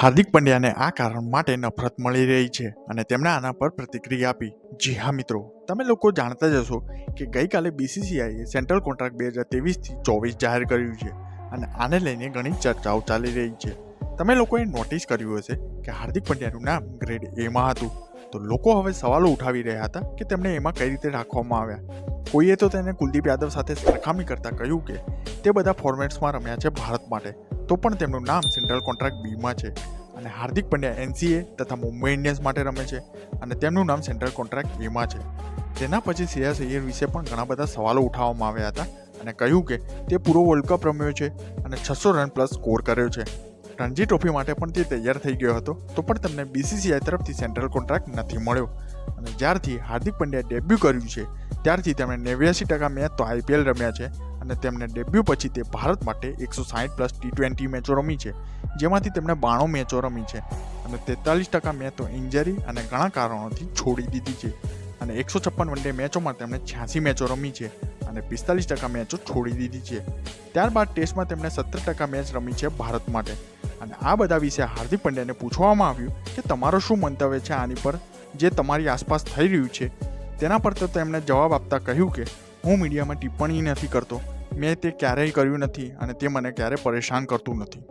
હાર્દિક પંડ્યાને આ કારણ માટે નફરત મળી રહી છે અને તેમણે આના પર પ્રતિક્રિયા આપી. જી હા, મિત્રો. તમે લોકો જાણતા જ હશો કે ગઈકાલે બીસીસીઆઈએ સેન્ટ્રલ કોન્ટ્રાક્ટ બે હજાર ત્રેવીસથી ચોવીસ જાહેર કર્યું છે અને આને લઈને ઘણી ચર્ચાઓ ચાલી રહી છે. તમે લોકોએ નોટિસ કર્યું હશે કે હાર્દિક પંડ્યાનું નામ ગ્રેડ એમાં હતું. તો લોકો હવે સવાલો ઉઠાવી રહ્યા હતા કે તેમને એમાં કઈ રીતે રાખવામાં આવ્યા. કોઈએ તો તેને કુલદીપ યાદવ સાથે સરખામણી કરતા કહ્યું કે તે બધા ફોર્મેટ્સમાં રમ્યા છે ભારત માટે. તો પણ તેમનું નામ સેન્ટ્રલ કોન્ટ્રાક્ટ બીમાં છે અને હાર્દિક પંડ્યા એનસીએ તથા મુંબઈ ઇન્ડિયન્સ માટે રમે છે અને તેમનું નામ સેન્ટ્રલ કોન્ટ્રાક્ટ એમાં છે. તેના પછી શ્રેયસ અય્યર વિશે પણ ઘણા બધા સવાલો ઉઠાવવામાં આવ્યા હતા અને કહ્યું કે તે પૂરો વર્લ્ડ કપ રમ્યો છે અને છસો રન પ્લસ સ્કોર કર્યો છે. રણજી ટ્રોફી માટે પણ તે તૈયાર થઈ ગયો હતો તો પણ તેમને બીસીસીઆઈ તરફથી સેન્ટ્રલ કોન્ટ્રાક્ટ નથી મળ્યો. અને જ્યારથી હાર્દિક પંડ્યાએ ડેબ્યુ કર્યું છે, ત્યારથી તેમણે નેવ્યાસી ટકા મેચ તો આઈપીએલ રમ્યા છે અને તેમને ડેબ્યુ પછી તે ભારત માટે એકસો સાઠ પ્લસ ટી ટ્વેન્ટી મેચો રમી છે, જેમાંથી તેમણે બાણું મેચો રમી છે અને તેતાલીસ ટકા મેચ તો ઇન્જરી અને ઘણા કારણોથી છોડી દીધી છે અને એકસો છપ્પન વન ડે મેચોમાં તેમણે છ્યાસી મેચો રમી છે અને પિસ્તાલીસ ટકા મેચો છોડી દીધી છે. ત્યારબાદ ટેસ્ટમાં તેમણે સત્તર ટકા મેચ રમી છે ભારત માટે. અને આ બધા વિશે હાર્દિક પંડ્યાને પૂછવામાં આવ્યું કે તમારો શું મંતવ્ય છે આની પર? જે તમારી આસપાસ થઈ રહ્યું છે, તેના પર તો તેમણે જવાબ આપતા કહ્યું કે, હું મીડિયામાં ટિપ્પણી નથી કરતો. મેં તે ક્યારેય કર્યું નથી અને તે મને ક્યારેય પરેશાન કરતું નથી.